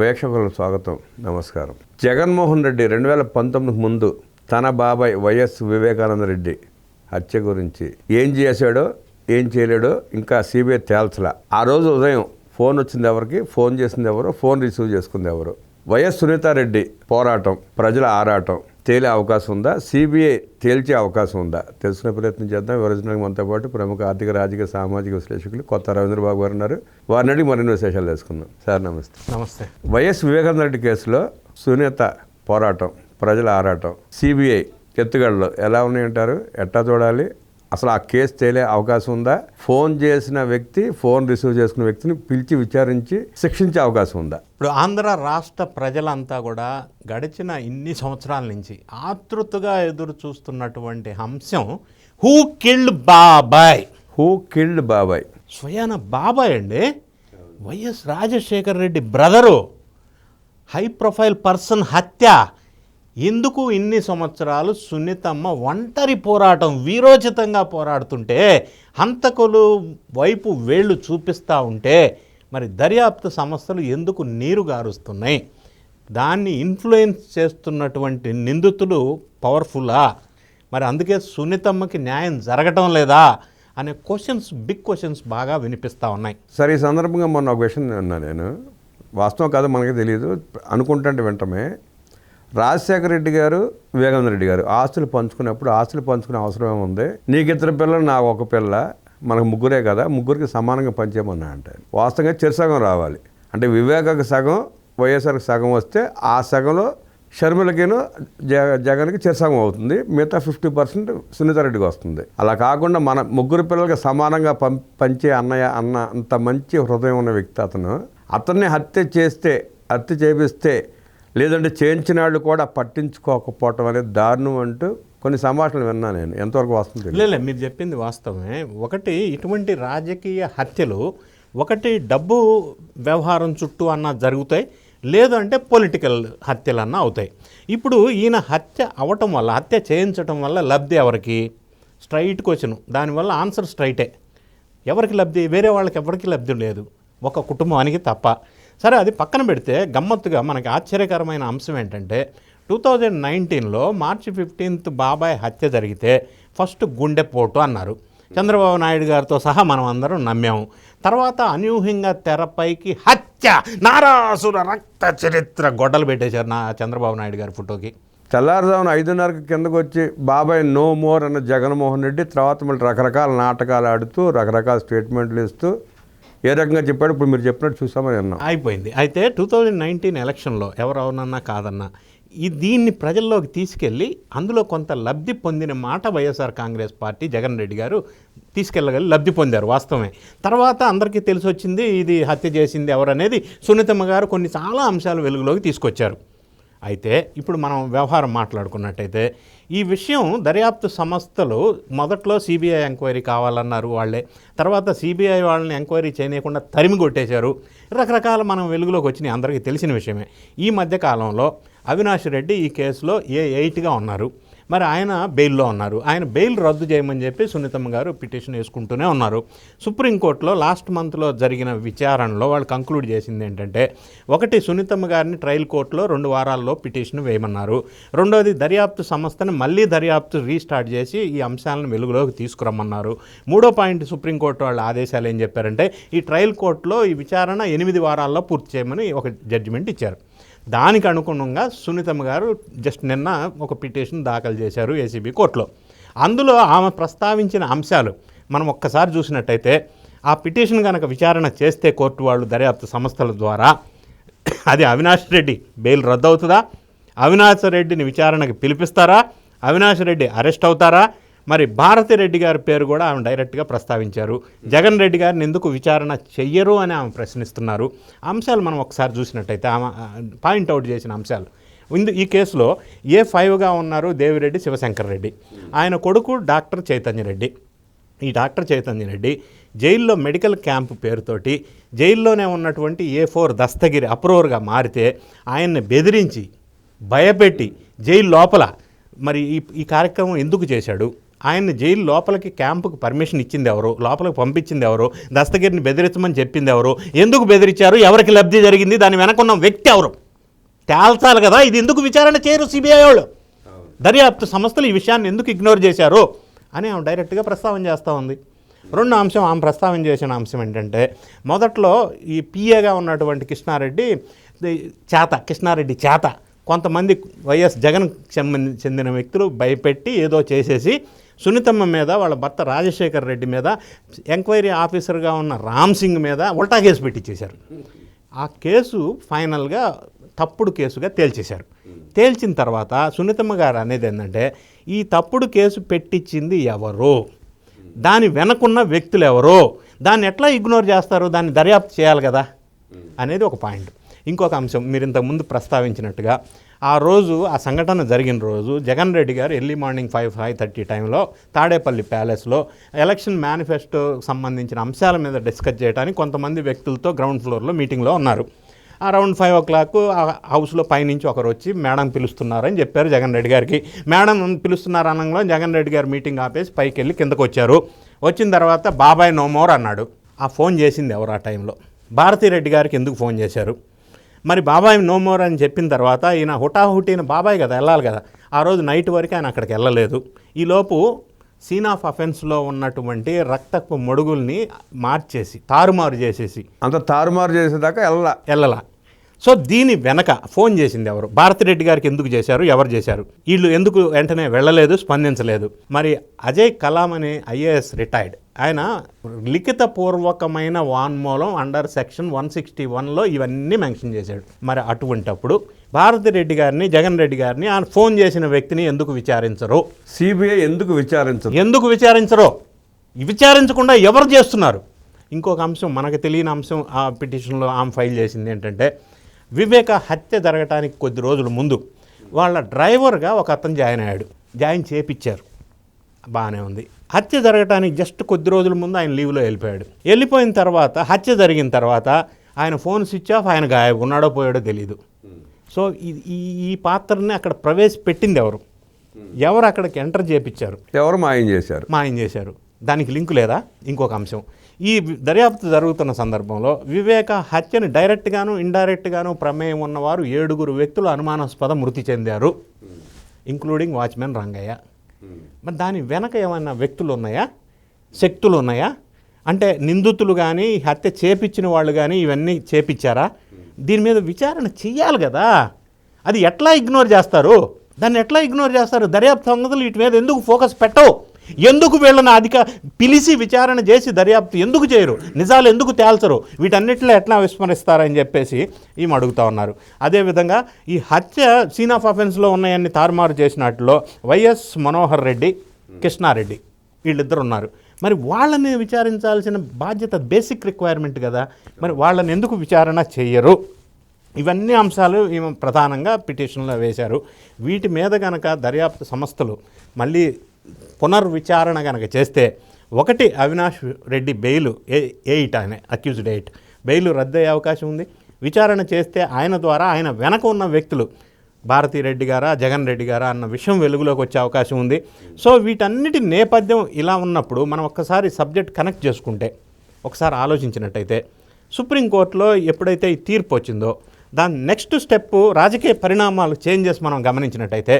వీక్షకులకు స్వాగతం నమస్కారం. జగన్మోహన్ రెడ్డి రెండు వేల పంతొమ్మిదికి ముందు తన బాబాయ్ వైఎస్ వివేకానంద రెడ్డి హత్య గురించి ఏం చేశాడో ఏం చేయలేడో ఇంకా సిబిఐ తేల్చలా. ఆ రోజు ఉదయం ఫోన్ వచ్చింది ఎవరికి ఫోన్ చేసింది ఎవరు ఫోన్ రిసీవ్ చేసుకుంది ఎవరు. వైఎస్ సునీతారెడ్డి పోరాటం ప్రజల ఆరాటం తేలే అవకాశం ఉందా? సిబిఐ తేల్చే అవకాశం ఉందా? తెలుసుకునే ప్రయత్నం చేద్దాం. వివరించడానికి మనతో పాటు ప్రముఖ ఆర్థిక రాజకీయ సామాజిక విశ్లేషకులు కొత్త రవీంద్రబాబు గారు ఉన్నారు. వారిని అడిగి మరిన్ని విశేషాలు తెలుసుకుందాం. సార్ నమస్తే. నమస్తే. వైఎస్ వివేకానంద రెడ్డి కేసులో సునీత పోరాటం ప్రజల ఆరాటం సిబిఐ ఎత్తుగడలు ఎలా ఉన్నాయంటారు? ఎట్టా చూడాలి? అసలు ఆ కేసు తేలే అవకాశం ఉందా? ఫోన్ చేసిన వ్యక్తి ఫోన్ రిసీవ్ చేసుకున్న వ్యక్తిని పిలిచి విచారించి శిక్షించే అవకాశం ఉందా? ఇప్పుడు ఆంధ్ర రాష్ట్ర ప్రజలంతా కూడా గడిచిన ఇన్ని సంవత్సరాల నుంచి ఆతృతగా ఎదురు చూస్తున్నటువంటి అంశం who killed babai who killed babai స్వయాన బాబాయ్ అండి. YS Rajasekhar Reddy brother. High profile person హత్య. ఎందుకు ఇన్ని సంవత్సరాలు సున్నితమ్మ ఒంటరి పోరాటం వీరోచితంగా పోరాడుతుంటే హంతకులు వైపు వేళ్ళు చూపిస్తూ ఉంటే మరి దర్యాప్తు సంస్థలు ఎందుకు నీరు గారుస్తున్నాయి? దాన్ని ఇన్ఫ్లుయెన్స్ చేస్తున్నటువంటి నిందితులు పవర్ఫుల్లా మరి అందుకే సున్నితమ్మకి న్యాయం జరగటం లేదా? అనే క్వశ్చన్స్ బిగ్ క్వశ్చన్స్ బాగా వినిపిస్తూ ఉన్నాయి. సరే ఈ సందర్భంగా మొన్న ఒక విషయం అన్నా నేను. వాస్తవం కాదు మనకి తెలియదు అనుకుంటుంటే వింటమే. రాజశేఖర రెడ్డి గారు వివేకానంద రెడ్డి గారు ఆస్తులు పంచుకున్నప్పుడు ఆస్తులు పంచుకునే అవసరం ఏముంది నీకు ఇద్దరు పిల్లలు నాకు ఒక పిల్ల మనకు ముగ్గురే కదా ముగ్గురికి సమానంగా పంచేయమన్నా అంటే వాస్తవంగా చిరసగం రావాలి. అంటే వివేకకు సగం వైఎస్ఆర్కి సగం వస్తే ఆ సగంలో షర్మిలకిను జగ జగన్కి చిరసగం అవుతుంది. మిగతా ఫిఫ్టీ పర్సెంట్ సునీతారెడ్డికి వస్తుంది. అలా కాకుండా మన ముగ్గురు పిల్లలకి సమానంగా పం పంచే అన్నయ్య అన్న అంత మంచి హృదయం ఉన్న వ్యక్తి అతను. అతన్ని హత్య చేస్తే హత్య చేపిస్తే లేదంటే చేయించిన వాళ్ళు కూడా పట్టించుకోకపోవటం అనేది దారుణం అంటూ కొన్ని సంభాషణలు విన్నా నేను. ఎంతవరకు వస్తుంది లేదు మీరు చెప్పింది వాస్తవమే. ఒకటి ఇటువంటి రాజకీయ హత్యలు ఒకటి డబ్బు వ్యవహారం చుట్టూ అన్న జరుగుతాయి లేదు అంటే పొలిటికల్ హత్యలు అన్న అవుతాయి. ఇప్పుడు ఈయన హత్య అవటం వల్ల హత్య చేయించటం వల్ల లబ్ధి ఎవరికి? Straight question. దానివల్ల ఆన్సర్ స్ట్రైటే. ఎవరికి లబ్ధి? వేరే వాళ్ళకి ఎవరికి లబ్ధి లేదు. ఒక కుటుంబానికి తప్ప. సరే అది పక్కన పెడితే గమ్మత్తుగా మనకి ఆశ్చర్యకరమైన అంశం ఏంటంటే టూ థౌజండ్ నైన్టీన్లో మార్చి ఫిఫ్టీన్త్ బాబాయ్ హత్య జరిగితే ఫస్ట్ గుండెపోటు అన్నారు. చంద్రబాబు నాయుడు గారితో సహా మనం అందరం నమ్మాము. తర్వాత అనూహ్యంగా తెరపైకి హత్య నారాసుర రక్త చరిత్ర గొడ్డలు పెట్టేశారు నా చంద్రబాబు నాయుడు గారి ఫోటోకి. తెల్లారుజామున ఐదున్నరకు కిందకు వచ్చి బాబాయ్ నో మోర్ అన్న జగన్మోహన్ రెడ్డి తర్వాత మళ్ళీ రకరకాల నాటకాలు ఆడుతూ రకరకాల స్టేట్మెంట్లు ఇస్తూ ఏ రకంగా చెప్పాడు ఇప్పుడు మీరు చెప్పినట్టు చూసామని విన్నాం అయిపోయింది. అయితే టూ థౌజండ్ నైన్టీన్ ఎలక్షన్లో ఎవరు అవునన్నా కాదన్నా ఈ దీన్ని ప్రజల్లోకి తీసుకెళ్ళి అందులో కొంత లబ్ధి పొందిన మాట YSR Congress party Jagan Reddy గారు తీసుకెళ్ళగలి లబ్ధి పొందారు వాస్తవమే. తర్వాత అందరికీ తెలిసి వచ్చింది ఇది హత్య చేసింది ఎవరనేది సునీతమ్మ గారు కొన్ని చాలా అంశాలు వెలుగులోకి తీసుకొచ్చారు. అయితే ఇప్పుడు మనం వ్యవహారం మాట్లాడుకున్నట్టయితే ఈ విషయం దర్యాప్తు సంస్థలు మొదట్లో సిబిఐ ఎంక్వైరీ కావాలన్నారు వాళ్ళే. తర్వాత సిబిఐ వాళ్ళని ఎంక్వైరీ చేయనీయకుండా తరిమి కొట్టేశారు. రకరకాల మనం వెలుగులోకి వచ్చినాయి అందరికీ తెలిసిన విషయమే. ఈ మధ్యకాలంలో అవినాష్ రెడ్డి ఈ కేసులో ఏ ఎయిట్గా ఉన్నారు. మరి ఆయన బెయిల్లో ఉన్నారు. ఆయన బెయిల్ రద్దు చేయమని చెప్పి సునీతమ్మ గారు పిటిషన్ వేసుకుంటూనే ఉన్నారు. సుప్రీంకోర్టులో లాస్ట్ మంత్లో జరిగిన విచారణలో వాళ్ళు కంక్లూడ్ చేసింది ఏంటంటే ఒకటి సునీతమ్మ గారిని ట్రయల్ కోర్టులో రెండు వారాల్లో పిటిషన్ వేయమన్నారు. రెండోది దర్యాప్తు సంస్థను మళ్ళీ దర్యాప్తు రీస్టార్ట్ చేసి ఈ అంశాలను వెలుగులోకి తీసుకురమ్మన్నారు. మూడో పాయింట్ సుప్రీంకోర్టు వాళ్ళ ఆదేశాలు ఏం చెప్పారంటే ఈ ట్రయల్ కోర్టులో ఈ విచారణ ఎనిమిది వారాల్లో పూర్తి చేయమని ఒక జడ్జిమెంట్ ఇచ్చారు. దానికి అనుగుణంగా సునీతమ్మ గారు జస్ట్ నిన్న ఒక పిటిషన్ దాఖలు చేశారు ఏసీబీ కోర్టులో. అందులో ఆమె ప్రస్తావించిన అంశాలు మనం ఒక్కసారి చూసినట్టయితే ఆ పిటిషన్ కనుక విచారణ చేస్తే కోర్టు వాళ్ళు దర్యాప్తు సంస్థల ద్వారా అది అవినాష్ రెడ్డి బెయిల్ రద్దు అవుతుందా? అవినాష్ రెడ్డిని విచారణకు పిలిపిస్తారా? అవినాష్ రెడ్డి అరెస్ట్ అవుతారా? మరి భారతి రెడ్డి గారి పేరు కూడా ఆమె డైరెక్ట్గా ప్రస్తావించారు. జగన్ రెడ్డి గారిని ఎందుకు విచారణ చెయ్యరు అని ఆమె ప్రశ్నిస్తున్నారు. అంశాలు మనం ఒకసారి చూసినట్టయితే ఆమె పాయింట్అవుట్ చేసిన అంశాలు. ఇందు ఈ కేసులో ఏ ఫైవ్గా ఉన్నారు దేవిరెడ్డి శివశంకర్ రెడ్డి. ఆయన కొడుకు డాక్టర్ చైతన్య రెడ్డి. ఈ డాక్టర్ చైతన్య రెడ్డి జైల్లో మెడికల్ క్యాంప్ పేరుతోటి జైల్లోనే ఉన్నటువంటి ఏ ఫోర్ దస్తగిరి అప్రూవర్గా మారితే ఆయన్ని బెదిరించి భయపెట్టి జైలు లోపల మరి ఈ ఈ కార్యక్రమం ఎందుకు చేశాడు? ఆయన్ని జైలు లోపలికి క్యాంపుకి పర్మిషన్ ఇచ్చింది ఎవరు? లోపలికి పంపించింది ఎవరు? దస్తగిరిని బెదిరించమని చెప్పింది ఎవరు? ఎందుకు బెదిరించారు? ఎవరికి లబ్ధి జరిగింది? దాని వెనకున్న వ్యక్తి ఎవరు? తేల్చాలి కదా ఇది ఎందుకు విచారణ చేయరు సిబిఐ వాళ్ళు? దర్యాప్తు సంస్థలు ఈ విషయాన్ని ఎందుకు ఇగ్నోర్ చేశారు? అని ఆమె డైరెక్ట్గా ప్రస్తావన చేస్తూ ఉంది. రెండో అంశం ఆమె ప్రస్తావన చేసిన అంశం ఏంటంటే మొదట్లో ఈ పిఏగా ఉన్నటువంటి కృష్ణారెడ్డి చేత కృష్ణారెడ్డి చేత కొంతమంది వైఎస్ జగన్ చెందిన వ్యక్తులు భయపెట్టి ఏదో చేసేసి సునీతమ్మ మీద వాళ్ళ భర్త రాజశేఖర్ రెడ్డి మీద ఎంక్వైరీ ఆఫీసర్గా ఉన్న రామ్ సింగ్ మీద ఉల్టా కేసు పెట్టించేశారు ఆ కేసు ఫైనల్గా తప్పుడు కేసుగా తేల్చేశారు. తేల్చిన తర్వాత సునీతమ్మ గారు అనేది ఏంటంటే ఈ తప్పుడు కేసు పెట్టించింది ఎవరు? దాని వెనకున్న వ్యక్తులు ఎవరు? దాన్ని ఎట్లా ఇగ్నోర్ చేస్తారు? దాన్ని దర్యాప్తు చేయాలి కదా? అనేది ఒక పాయింట్. ఇంకొక అంశం మీరు ఇంతకుముందు ప్రస్తావించినట్టుగా ఆ రోజు ఆ సంఘటన జరిగిన రోజు జగన్ రెడ్డి గారు early morning five five thirty టైంలో తాడేపల్లి ప్యాలెస్లో ఎలక్షన్ మేనిఫెస్టోకి సంబంధించిన అంశాల మీద డిస్కస్ చేయడానికి కొంతమంది వ్యక్తులతో గ్రౌండ్ ఫ్లోర్లో మీటింగ్లో ఉన్నారు. అరౌండ్ ఫైవ్ ఓ క్లాక్ ఆ హౌస్లో పైనుంచి ఒకరు వచ్చి మేడం పిలుస్తున్నారని చెప్పారు జగన్ రెడ్డి గారికి. మేడం పిలుస్తున్నారు అనగా జగన్ రెడ్డి గారు మీటింగ్ ఆపేసి పైకి వెళ్ళి కిందకు వచ్చారు. వచ్చిన తర్వాత బాబాయ్ నో మోర్ అన్నాడు. ఆ ఫోన్ చేసింది ఎవరు ఆ టైంలో? భారతీరెడ్డి గారికి ఎందుకు ఫోన్ చేశారు? మరి బాబాయ్ నో మోర్ అని చెప్పిన తర్వాత ఈయన హుటాహుటిన బాబాయ్ కదా వెళ్ళాలి కదా. ఆ రోజు నైట్ వరకు ఆయన అక్కడికి వెళ్ళలేదు. ఈలోపు సీన్ ఆఫ్ అఫెన్స్లో ఉన్నటువంటి రక్తపు మొడుగుల్ని మార్చేసి తారుమారు చేసేసి అంత తారుమారు చేసేదాకా వెళ్ళా వెళ్ళలా. సో దీని వెనక ఫోన్ చేసింది ఎవరు? భారతిరెడ్డి గారికి ఎందుకు చేశారు? ఎవరు చేశారు? వీళ్ళు ఎందుకు వెంటనే వెళ్ళలేదు స్పందించలేదు? మరి అజయ్ కలాం అనే ఐఏఎస్ రిటైర్డ్. ఆయన లిఖితపూర్వకమైన వాన్మూలం అండర్ సెక్షన్ వన్ సిక్స్టీ వన్లో ఇవన్నీ మెన్షన్ చేశాడు. మరి అటువంటప్పుడు భారతిరెడ్డి గారిని జగన్ రెడ్డి గారిని ఆయన ఫోన్ చేసిన వ్యక్తిని ఎందుకు విచారించరు? సిబిఐ ఎందుకు విచారించదు? ఎందుకు విచారించరో? విచారించకుండా ఎవరు చేస్తున్నారు? ఇంకొక అంశం మనకు తెలియని అంశం ఆ పిటిషన్లో ఆమె ఫైల్ చేసింది ఏంటంటే వివేక హత్య జరగటానికి కొద్ది రోజుల ముందు వాళ్ళ డ్రైవర్గా ఒక అతను జాయిన్ అయ్యాడు. జాయిన్ చేపించారు బాగానే ఉంది. హత్య జరగటానికి జస్ట్ కొద్ది రోజుల ముందు ఆయన లీవ్లో వెళ్ళిపోయాడు. వెళ్ళిపోయిన తర్వాత హత్య జరిగిన తర్వాత ఆయన ఫోన్ స్విచ్ ఆఫ్ ఆయన గాయబ్ ఉన్నాడో పోయాడో తెలియదు సో ఈ- ఈ ఈ పాత్రని అక్కడ ప్రవేశపెట్టింది ఎవరు? ఎవరు అక్కడికి ఎంటర్ చేపించారు ఎవరు మాయం చేశారు? మాయం చేశారు. దానికి లింకు లేదా? ఇంకొక అంశం. ఈ దర్యాప్తు జరుగుతున్న సందర్భంలో వివేక హత్యని డైరెక్ట్గాను ఇండైరెక్ట్గాను ప్రమేయం ఉన్నవారు ఏడుగురు వ్యక్తులు అనుమానాస్పద మృతి చెందారు ఇంక్లూడింగ్ వాచ్మెన్ రంగయ్య. మరి దాని వెనక ఏమైనా వ్యక్తులు ఉన్నాయా శక్తులు ఉన్నాయా అంటే నిందితులు కానీ హత్య చేపించిన వాళ్ళు కానీ ఇవన్నీ చేపించారా దీని మీద విచారణ చెయ్యాలి కదా. అది ఎట్లా ఇగ్నోర్ చేస్తారు? దాన్ని ఎట్లా ఇగ్నోర్ చేస్తారు? దర్యాప్తు సంగతులు వీటి మీద ఎందుకు ఫోకస్ పెట్టవు? ఎందుకు వీళ్ళని అధిక పిలిచి విచారణ చేసి దర్యాప్తు ఎందుకు చేయరు? నిజాలు ఎందుకు తేల్చరు? వీటన్నిటిలో ఎట్లా విస్మరిస్తారని చెప్పేసి ఈమె అడుగుతా ఉన్నారు. అదేవిధంగా ఈ హత్య సీన్ ఆఫ్ అఫెన్స్లో ఉన్నాయన్ని తారుమారు చేసినట్లో వైఎస్ మనోహర్ రెడ్డి కృష్ణారెడ్డి వీళ్ళిద్దరు ఉన్నారు మరి వాళ్ళని విచారించాల్సిన బాధ్యత బేసిక్ రిక్వైర్మెంట్ కదా. మరి వాళ్ళని ఎందుకు విచారణ చేయరు? ఇవన్నీ అంశాలు ఈమె ప్రధానంగా పిటిషన్లో వేశారు. వీటి మీద కనుక దర్యాప్తు సంస్థలు మళ్ళీ పునర్విచారణ కనుక చేస్తే ఒకటి Avinash Reddy bail A eight ఆయన అక్యూజ్డ్ ఎయిట్ బెయిల్ రద్దయ్యే అవకాశం ఉంది. విచారణ చేస్తే ఆయన ద్వారా ఆయన వెనక ఉన్న వ్యక్తులు భారతీ రెడ్డి గారా జగన్ రెడ్డి గారా అన్న విషయం వెలుగులోకి వచ్చే అవకాశం ఉంది. సో వీటన్నిటి నేపథ్యం ఇలా ఉన్నప్పుడు మనం ఒక్కసారి సబ్జెక్ట్ కనెక్ట్ చేసుకుంటే ఒకసారి ఆలోచించినట్టయితే సుప్రీంకోర్టులో ఎప్పుడైతే ఈ తీర్పు వచ్చిందో దాని నెక్స్ట్ స్టెప్ రాజకీయ పరిణామాలు చేంజెస్ మనం గమనించినట్టయితే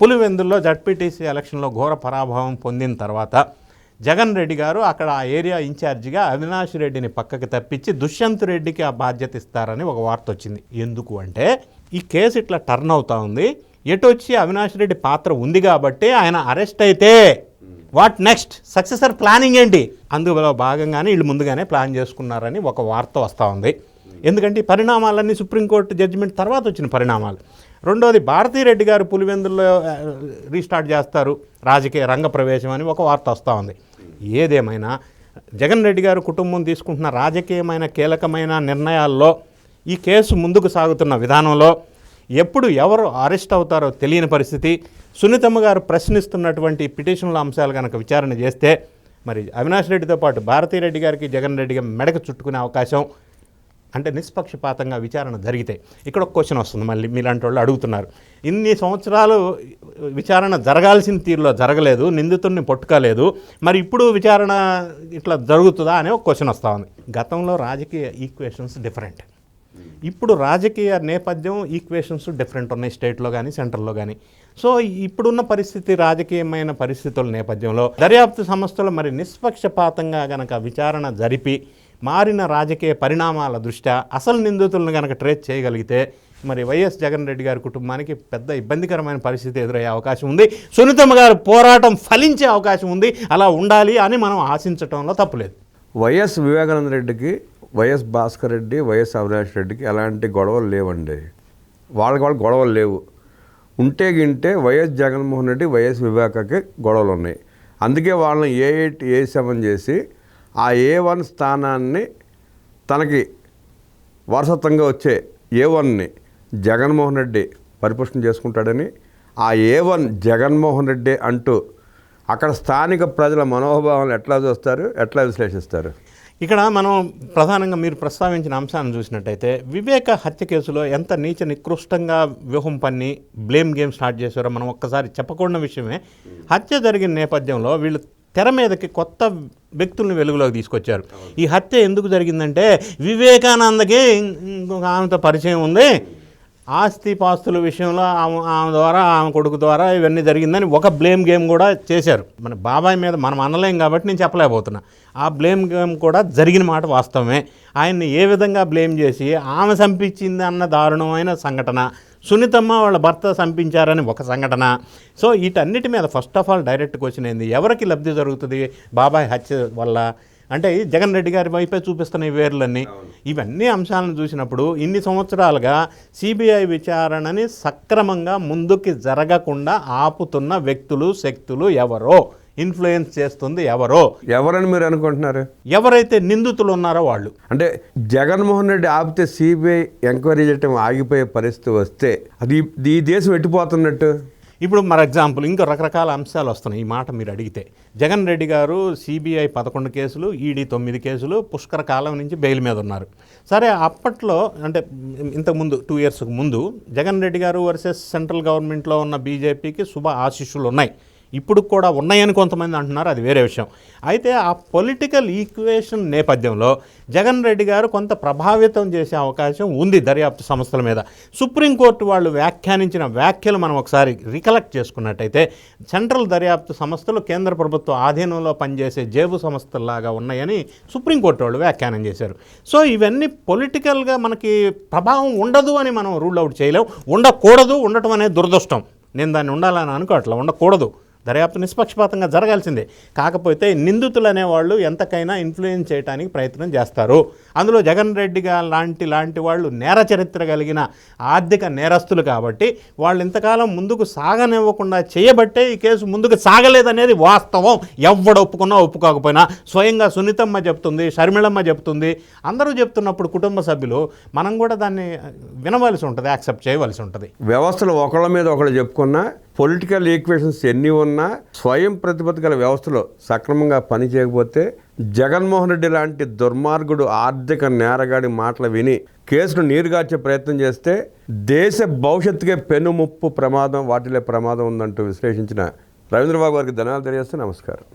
పులివెందుల్లో జడ్పీటీసీ ఎలక్షన్లో ఘోర పరాభవం పొందిన తర్వాత జగన్ రెడ్డి గారు అక్కడ ఆ ఏరియా ఇన్ఛార్జిగా అవినాష్ రెడ్డిని పక్కకి తప్పించి దుష్యంత్ రెడ్డికి ఆ బాధ్యత ఇస్తారని ఒక వార్త వచ్చింది. ఎందుకు అంటే ఈ కేసు ఇట్లా టర్న్ అవుతా ఉంది. ఎటు వచ్చి అవినాష్ రెడ్డి పాత్ర ఉంది కాబట్టి ఆయన అరెస్ట్ అయితే వాట్ నెక్స్ట్? సక్సెసర్ ప్లానింగ్ ఏంటి? అందులో భాగంగానే వీళ్ళు ముందుగానే ప్లాన్ చేసుకున్నారని ఒక వార్త వస్తూ ఉంది. ఎందుకంటే ఈ పరిణామాలన్నీ సుప్రీంకోర్టు జడ్జిమెంట్ తర్వాత వచ్చిన పరిణామాలు. రెండోది భారతీరెడ్డి గారు పులివెందుల్లో రీస్టార్ట్ చేస్తారు. రాజకీయ రంగ ప్రవేశం అని ఒక వార్త వస్తూ ఉంది. ఏదేమైనా జగన్ రెడ్డి గారు కుటుంబం తీసుకుంటున్న రాజకీయమైన కీలకమైన నిర్ణయాల్లో ఈ కేసు ముందుకు సాగుతున్న విధానంలో ఎప్పుడు ఎవరు అరెస్ట్ అవుతారో తెలియని పరిస్థితి. సునీతమ్మ గారు ప్రశ్నిస్తున్నటువంటి పిటిషన్ల అంశాలు కనుక విచారణ చేస్తే మరి అవినాష్ రెడ్డితో పాటు భారతీరెడ్డి గారికి జగన్ రెడ్డి గారి మెడకు చుట్టుకునే అవకాశం అంటే నిష్పక్షపాతంగా విచారణ జరిగితే. ఇక్కడ ఒక క్వశ్చన్ వస్తుంది మళ్ళీ మీలాంటి వాళ్ళు అడుగుతున్నారు. ఇన్ని సంవత్సరాలు విచారణ జరగాల్సిన తీరులో జరగలేదు నిందితుడిని పట్టుకోలేదు. మరి ఇప్పుడు విచారణ ఇట్లా జరుగుతుందా అనే ఒక క్వశ్చన్ వస్తూ ఉంది. గతంలో రాజకీయ ఈక్వేషన్స్ డిఫరెంట్ ఇప్పుడు రాజకీయ నేపథ్యం ఈక్వేషన్స్ డిఫరెంట్ ఉన్నాయి స్టేట్లో కానీ సెంట్రల్లో కానీ సో ఇప్పుడున్న పరిస్థితి రాజకీయమైన పరిస్థితుల నేపథ్యంలో దర్యాప్తు సంస్థలు మరి నిష్పక్షపాతంగా గనక విచారణ జరిపి మారిన రాజకీయ పరిణామాల దృష్ట్యా అసలు నిందితులను గనక ట్రేస్ చేయగలిగితే మరి వైఎస్ జగన్ రెడ్డి గారి కుటుంబానికి పెద్ద ఇబ్బందికరమైన పరిస్థితి ఎదురయ్యే అవకాశం ఉంది. సునీతమ్మ గారి పోరాటం ఫలించే అవకాశం ఉంది. అలా ఉండాలి అని మనం ఆశించటంలో తప్పులేదు వైఎస్ వివేకానంద రెడ్డికి వైఎస్ భాస్కర్ రెడ్డి వైఎస్ అవినాష్ రెడ్డికి ఎలాంటి గొడవలు లేవండి. వాళ్ళకి వాళ్ళకి గొడవలు లేవు. ఉంటే గింటే వైఎస్ జగన్మోహన్ రెడ్డి వైఎస్ వివేకకి గొడవలు ఉన్నాయి. అందుకే వాళ్ళని ఏ ఎయిట్ ఏ సెవెన్ చేసి ఆ ఏ వన్ స్థానాన్ని తనకి వారసత్వంగా వచ్చే ఏ వన్ని జగన్మోహన్ రెడ్డి పరిపుష్టం చేసుకుంటాడని ఆ ఏ వన్ జగన్మోహన్ రెడ్డి అంటూ అక్కడ స్థానిక ప్రజల మనోభావాలను ఎట్లా చూస్తారు ఎట్లా విశ్లేషిస్తారు? ఇక్కడ మనం ప్రధానంగా మీరు ప్రస్తావించిన అంశాన్ని చూసినట్టయితే వివేక హత్య కేసులో ఎంత నీచ నికృష్టంగా వ్యూహం పన్ని బ్లేమ్ గేమ్ స్టార్ట్ చేశారో మనం ఒక్కసారి చెప్పకూడని విషయమే. హత్య జరిగిన నేపథ్యంలో వీళ్ళు తెర మీదకి కొత్త వ్యక్తుల్ని వెలుగులోకి తీసుకొచ్చారు. ఈ హత్య ఎందుకు జరిగిందంటే వివేకానందకి ఇంకొక ఆమెతో పరిచయం ఉంది. ఆస్తి పాస్తుల విషయంలో ఆమె ఆమె ద్వారా ఆమె కొడుకు ద్వారా ఇవన్నీ జరిగిందని ఒక బ్లేమ్ గేమ్ కూడా చేశారు. మన బాబాయ్ మీద మనం అనలేం కాబట్టి నేను చెప్పలేకపోతున్నా. ఆ బ్లేమ్ గేమ్ కూడా జరిగిన మాట వాస్తవమే. ఆయన్ని ఏ విధంగా బ్లేమ్ చేసి ఆమె చంపించింది అన్న దారుణమైన సంఘటన సునీతమ్మ వాళ్ళ భర్త చంపించారని ఒక సంఘటన. సో వీటన్నిటి మీద first of all direct question ఏంది? ఎవరికి లబ్ధి జరుగుతుంది? బాబాయ్ హత్య వల్ల? అంటే జగన్ రెడ్డి గారి వైపే చూపిస్తున్న ఈ వేర్లన్నీ. ఇవన్నీ అంశాలను చూసినప్పుడు ఇన్ని సంవత్సరాలుగా సిబిఐ విచారణని సక్రమంగా ముందుకి జరగకుండా ఆపుతున్న వ్యక్తులు శక్తులు ఎవరో? ఇన్ఫ్లుయెన్స్ చేస్తుంది ఎవరో. ఎవరని మీరు అనుకుంటున్నారు? ఎవరైతే నిందితులు ఉన్నారో వాళ్ళు. అంటే జగన్మోహన్ రెడ్డి ఆపితే సిబిఐ ఎంక్వైరీ చేయటం ఆగిపోయే పరిస్థితి వస్తే అది ఈ దేశం ఎట్టిపోతున్నట్టు? ఇప్పుడు ఫర్ ఎగ్జాంపుల్ ఇంకా రకరకాల అంశాలు వస్తున్నాయి. ఈ మాట మీరు అడిగితే జగన్ రెడ్డి గారు సిబిఐ పదకొండు కేసులు ఈడీ తొమ్మిది కేసులు పుష్కర కాలం నుంచి బెయిల్ మీద ఉన్నారు. సరే అప్పట్లో అంటే ఇంతకుముందు టూ ఇయర్స్కి ముందు జగన్ రెడ్డి గారు వర్సెస్ సెంట్రల్ గవర్నమెంట్లో ఉన్న బీజేపీకి శుభ ఆశీస్సులు ఉన్నాయి. ఇప్పుడు కూడా ఉన్నాయని కొంతమంది అంటున్నారు అది వేరే విషయం. అయితే ఆ పొలిటికల్ ఈక్వేషన్ నేపథ్యంలో జగన్ రెడ్డి గారు కొంత ప్రభావితం చేసే అవకాశం ఉంది దర్యాప్తు సంస్థల మీద. సుప్రీంకోర్టు వాళ్ళు వ్యాఖ్యానించిన వ్యాఖ్యలు మనం ఒకసారి రికలెక్ట్ చేసుకున్నట్టయితే సెంట్రల్ దర్యాప్తు సంస్థలు కేంద్ర ప్రభుత్వ ఆధీనంలో పనిచేసే జేబు సంస్థల్లాగా ఉన్నాయని సుప్రీంకోర్టు వాళ్ళు వ్యాఖ్యానం చేశారు. సో ఇవన్నీ పొలిటికల్గా మనకి ప్రభావం ఉండదు అని మనం రూల్ అవుట్ చేయలేం. ఉండకూడదు ఉండటం అనేది దురదృష్టం. నేను దాన్ని ఉండాలని అనుకోవట్లా ఉండకూడదు. దర్యాప్తు నిష్పక్షపాతంగా జరగాల్సిందే. కాకపోతే నిందితులు అనేవాళ్ళు ఎంతకైనా ఇన్ఫ్లుయెన్స్ చేయడానికి ప్రయత్నం చేస్తారు. అందులో జగన్ రెడ్డిగా లాంటి లాంటి వాళ్ళు నేర చరిత్ర కలిగిన ఆర్థిక నేరస్తులు కాబట్టి వాళ్ళు ఇంతకాలం ముందుకు సాగనివ్వకుండా చేయబట్టే ఈ కేసు ముందుకు సాగలేదనేది వాస్తవం. ఎవడు ఒప్పుకున్నా ఒప్పుకోకపోయినా. స్వయంగా సునీతమ్మ చెప్తుంది షర్మిళమ్మ చెప్తుంది. అందరూ చెప్తున్నప్పుడు కుటుంబ సభ్యులు మనం కూడా దాన్ని వినవలసి ఉంటుంది యాక్సెప్ట్ చేయవలసి ఉంటుంది. వ్యవస్థలు ఒకళ్ళ మీద ఒకళ్ళు చెప్పుకున్నా పొలిటికల్ ఈక్వేషన్స్ ఎన్ని ఉన్నా స్వయం ప్రతిపత్తి గల వ్యవస్థలో సక్రమంగా పని చేయకపోతే జగన్మోహన్ రెడ్డి లాంటి దుర్మార్గుడు ఆర్థిక నేరగాడి మాటలు విని కేసును నీరుగార్చే ప్రయత్నం చేస్తే దేశ భవిష్యత్తుకే పెను ముప్పు ప్రమాదం వాటిలే ప్రమాదం ఉందంటూ విశ్లేషించిన రవీంద్రబాబు గారికి ధనాలు తెలియజేస్తే నమస్కారం.